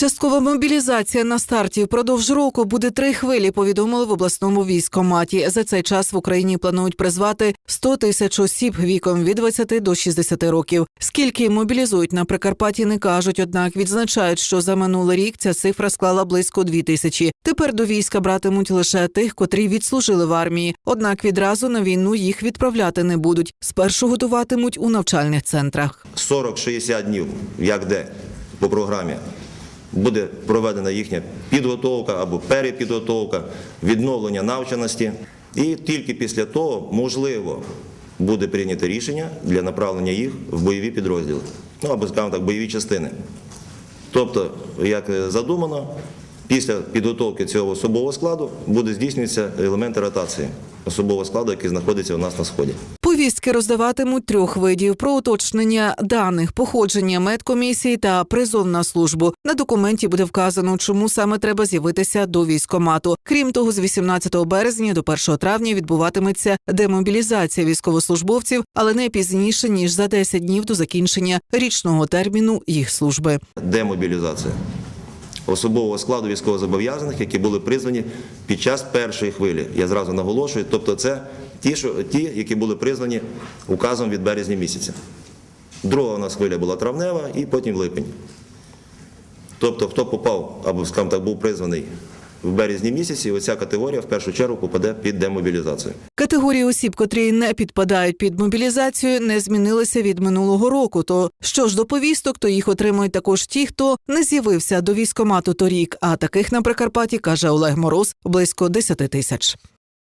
Часткова мобілізація на старті впродовж року буде три хвилі. Повідомили в обласному військкоматі. За цей час в Україні планують призвати 100 тисяч осіб віком від 20 до 60 років. Скільки мобілізують на Прикарпатті, не кажуть. Однак відзначають, що за минулий рік ця цифра склала близько 2 тисячі. Тепер до війська братимуть лише тих, котрі відслужили в армії. Однак відразу на війну їх відправляти не будуть. Спершу готуватимуть у навчальних центрах. 40-60 днів, як де по програмі, буде проведена їхня підготовка або перепідготовка, відновлення навченості. І тільки після того, можливо, буде прийнято рішення для направлення їх в бойові підрозділи, ну або скажімо так, бойові частини. Тобто, як задумано, після підготовки цього особового складу буде здійснюватися елементи ротації особового складу, який знаходиться у нас на сході. Повістки роздаватимуть трьох видів про уточнення даних, походження медкомісії та призов на службу. На документі буде вказано, чому саме треба з'явитися до військкомату. Крім того, з 18 березня до 1 травня відбуватиметься демобілізація військовослужбовців, але не пізніше ніж за 10 днів до закінчення річного терміну їх служби. демобілізація особового складу військовозобов'язаних, які були призвані під час першої хвилі. Я зразу наголошую, тобто це ті, що, ті які були призвані указом від березня місяця. Друга у нас хвиля була травнева і потім липень. Тобто, хто попав або, скажімо так, був призваний в березні місяці, оця категорія в першу чергу попаде під демобілізацію. Категорії осіб, котрі не підпадають під мобілізацію, не змінилися від минулого року. То що ж до повісток, то їх отримують також ті, хто не з'явився до військкомату торік. А таких на Прикарпатті каже Олег Мороз близько 10 тисяч.